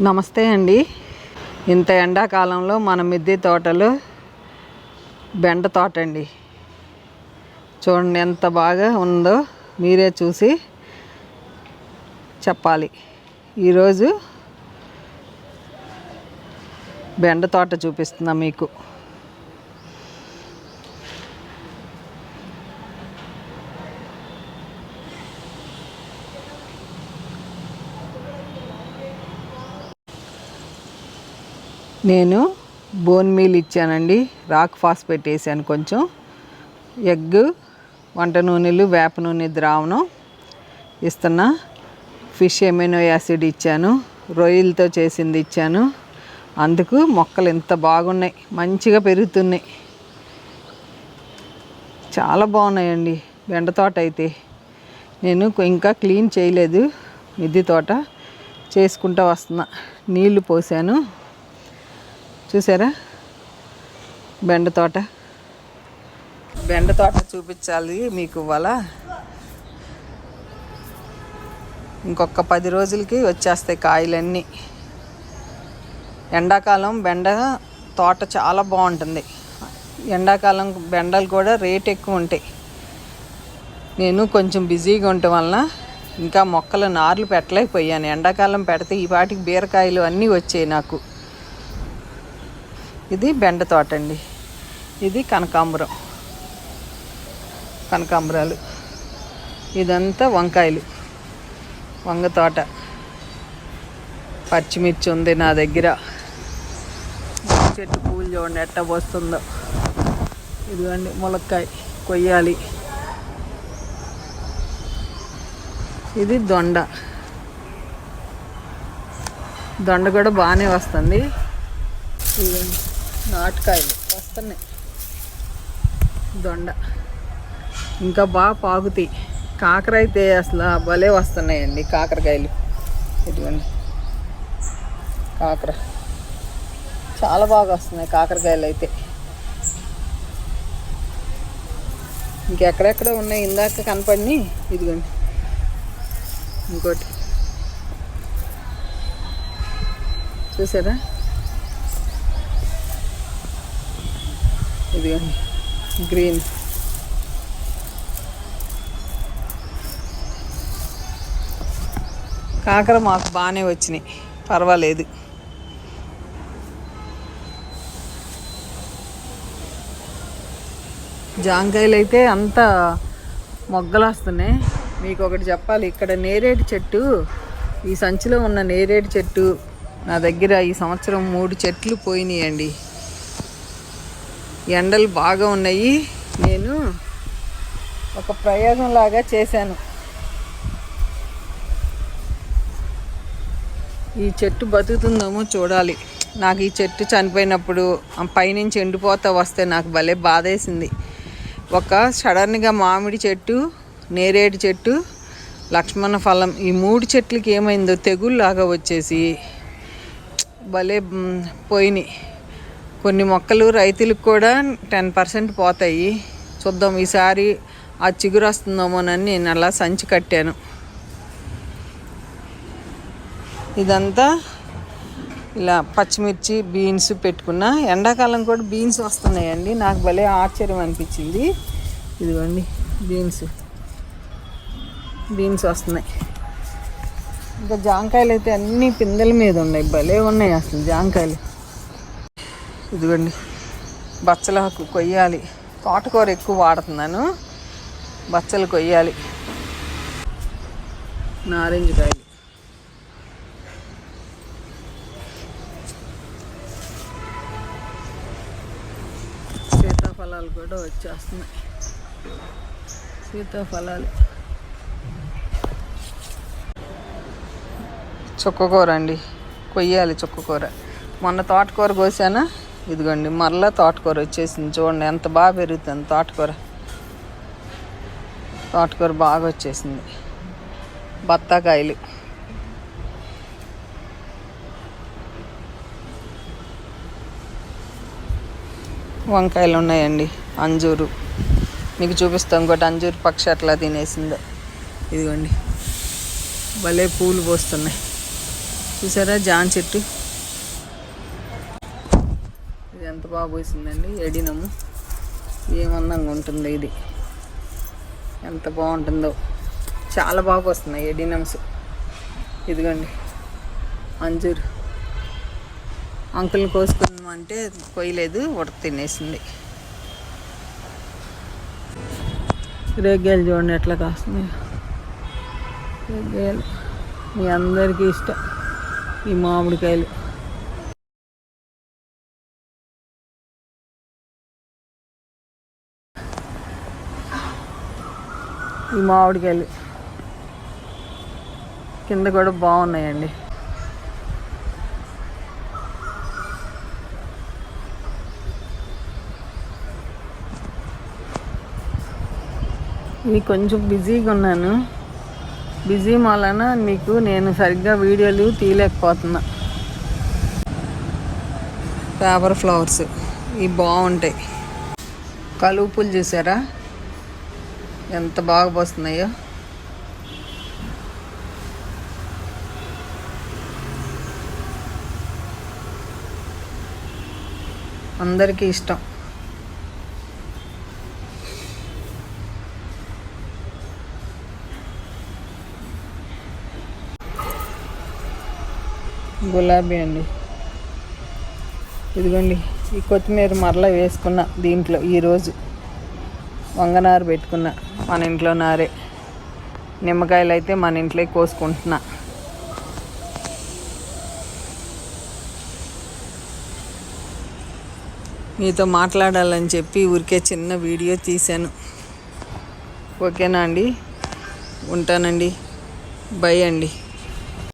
నమస్తే అండి. ఇంత ఎండాకాలంలో మన మిద్దె తోటలో బెండ తోట అండి. చూడండి ఎంత బాగా ఉందో మీరే చూసి చెప్పాలి. ఈరోజు బెండ తోట చూపిస్తున్నా మీకు. నేను బోన్ మీల్ ఇచ్చానండి. రాక్ ఫాస్ఫేట్ వేసాను కొంచెం. ఎగ్ వంట నూనెలు వేప నూనె ద్రావణం ఇస్తున్నా. ఫిష్ ఎమినో యాసిడ్ ఇచ్చాను. రొయ్యలతో చేసింది ఇచ్చాను. అందుకు మొక్కలు ఎంత బాగున్నాయి. మంచిగా పెరుగుతున్నాయి. చాలా బాగున్నాయండి. బెండ తోట అయితే. నేను ఇంకా క్లీన్ చేయలేదు. మిద్ది తోట. చేసుకుంటూ వస్తున్నా. నీళ్ళు పోసాను. చూసారా? బెండ తోట. బెండ తోట చూపించాలి మీకు ఇవాళ. ఇంకొక పది రోజులకి వచ్చేస్తాయి కాయలన్నీ. ఎండాకాలం బెండ తోట చాలా బాగుంటుంది. ఎండాకాలం బెండలు కూడా రేట్ ఎక్కువ ఉంటాయి. నేను కొంచెం బిజీగా ఉండటం వలన ఇంకా మొక్కలు నార్లు పెట్టలేకపోయాను. ఎండాకాలం పెడితే ఈ పాటికి బీరకాయలు అన్నీ వచ్చాయి నాకు. ఇది బెండ తోట అండి. ఇది కనకాంబరం. కనకాంబరాలు. ఇదంతా వంకాయలు. వంగ తోట. పచ్చిమిర్చి ఉంది నా దగ్గర. చెట్టు పూలు చూడండి ఎట్ట వస్తుందో ఇదిగోండి ములక్కాయ కొయ్యాలి. ఇది దొండ. దొండ కూడా బాగానే వస్తుంది. ఇదిగోండి. నాటుకాయలు. వస్తున్నాయి. దొండ. ఇంకా బాగా పాగుతాయి. కాకర అయితే అసలు భలే వస్తున్నాయండి కాకరకాయలు. ఇదిగోండి. కాకర. చాలా బాగా వస్తున్నాయి కాకరకాయలు అయితే. ఇంకెక్కడెక్కడ ఉన్నాయి ఇందాక కనపడిని ఇదిగోండి. ఇంకోటి. చూసారా? ఇదిగోండి గ్రీన్ కాకర మాకు బాగానే వచ్చినాయి. పర్వాలేదు. జాంకాయలు అయితే అంత మొగ్గలు వస్తున్నాయి. మీకు ఒకటి చెప్పాలి. ఇక్కడ నేరేడు చెట్టు ఈ సంచిలో ఉన్న నేరేడు చెట్టు నా దగ్గర ఈ సంవత్సరం మూడు చెట్లు పోయినాయండి. ఎండలు బాగా ఉన్నాయి. నేను ఒక ప్రయోగంలాగా చేశాను. ఈ చెట్టు బతుకుతుందేమో చూడాలి. నాకు ఈ చెట్టు చనిపోయినప్పుడు పైనుంచి ఎండిపోతా వస్తే నాకు భలే బాధేసింది. ఒక సడన్గా మామిడి చెట్టు నేరేడు చెట్టు లక్ష్మణ ఫలం ఈ మూడు చెట్లకి ఏమైందో తెగుళ్ళలాగా వచ్చేసి భలే పోయినాయి. కొన్ని మొక్కలు రైతులకు కూడా టెన్ పర్సెంట్ పోతాయి. చూద్దాం ఈసారి ఆ చిగురు వస్తుందేమోనని నేను అలా సంచి కట్టాను. ఇదంతా ఇలా పచ్చిమిర్చి బీన్స్ పెట్టుకున్న. ఎండాకాలం కూడా బీన్స్ వస్తున్నాయండి. నాకు భలే ఆశ్చర్యం అనిపించింది. ఇదిగోండి బీన్స్. బీన్స్ వస్తున్నాయి. ఇంకా జాంకాయలు అయితే అన్ని పిందెల మీద ఉన్నాయి. భలే ఉన్నాయి అసలు జాంకాయలు. ఇదిగోండి బచ్చలకు కొయ్యాలి. తోటకూర ఎక్కువ వాడుతున్నాను. బచ్చలు కొయ్యాలి. నారింజ కాయలు. సీతాఫలాలు కూడా వచ్చేస్తున్నాయి. సీతాఫలాలు. చుక్కకూర అండి. కొయ్యాలి చుక్కకూర. మొన్న తోటకూర కోసానా? ఇదిగోండి మరలా తోటకూర వచ్చేసింది చూడండి ఎంత బాగా పెరుగుతుంది తోటకూర. తోటకూర బాగా వచ్చేసింది. బత్తాకాయలు. వంకాయలు ఉన్నాయండి అంజూరు. మీకు చూపిస్తాం ఇంకోటి అంజూరు పక్షి అట్లా తినేసిందో. ఇదిగోండి భలే పూలు పోస్తున్నాయి. చూసారా జాన్ చెట్టు ఇది ఎంత బాగా పోసిందండి ఎడినము ఏమందంగా ఉంటుంది ఇది. ఎంత బాగుంటుందో. చాలా బాగా వస్తున్నాయి ఎడినమ్స్. ఇదిగోండి అంజూరు. అంకుల్ని కోసుకుందామంటే కొయ్యలేదు ఉడక తినేసింది. రేగ్గాయలు చూడండి ఎట్లా కాస్తున్నాయి. రేగ్గాయలు మీ అందరికీ ఇష్టం. ఈ మామిడికాయలు. ఈ మామిడికాయలు. కింద కూడా బాగున్నాయండి. ఇవి కొంచెం బిజీగా ఉన్నాను. బిజీ వలన మీకు నేను సరిగ్గా వీడియోలు తీయలేకపోతున్నా. పేపర్ ఫ్లవర్స్ ఇవి బాగుంటాయి. కలుపులు చూసారా? ఎంత బాగా పోస్తున్నాయో. అందరికీ ఇష్టం. గులాబీ అండి. ఇదిగోండి ఈ కొత్తిమీర మరలా వేసుకున్న దీంట్లో ఈరోజు. వంగనారు పెట్టుకున్న. మన ఇంట్లో నారే నిమ్మకాయలు అయితే మన ఇంట్లో కోసుకుంటున్నా. మీతో మాట్లాడాలని చెప్పి ఊరికే చిన్న వీడియో తీశాను. ఓకేనా అండి? ఉంటానండి. బై అండి.